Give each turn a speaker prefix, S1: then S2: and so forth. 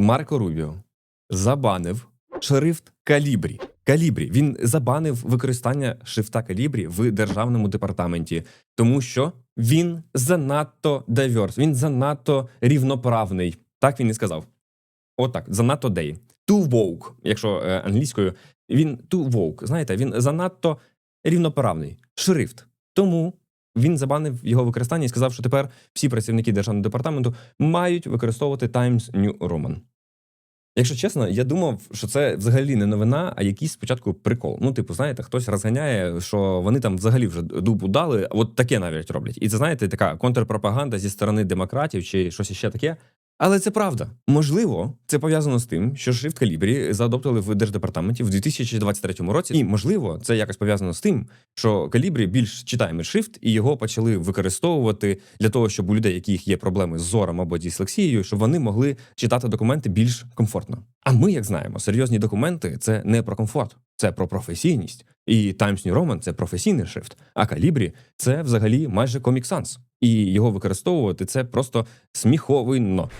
S1: Марко Рубіо забанив шрифт Калібрі. Калібрі. Він забанив використання шрифта Калібрі в державному департаменті, тому що він занадто diverse, він занадто рівноправний. Так він і сказав. Отак, занадто day. Too woke, якщо е, англійською, він too woke. Знаєте, він занадто рівноправний. Шрифт. Тому він забанив його використання і сказав, що тепер всі працівники державного департаменту мають використовувати Times New Roman. Якщо чесно, я думав, що це взагалі не новина, а якийсь спочатку прикол. Ну, типу, знаєте, хтось розганяє, що вони там взагалі вже дубу дали, от таке навіть роблять. І це знаєте, така контрпропаганда зі сторони демократів чи щось ще таке. Але це правда. Можливо, це пов'язано з тим, що шрифт калібрі заадоптували в держдепартаменті в 2023 році. І можливо, це якось пов'язано з тим, що калібрі більш читаємий шрифт, і його почали використовувати для того, щоб у людей, яких є проблеми з зором або дислексією, щоб вони могли читати документи більш комфортно. А ми, як знаємо, серйозні документи це не про комфорт, це про професійність. І Times New Roman – це професійний шрифт, а калібрі це взагалі майже коміксанс. І його використовувати це просто сміховинно.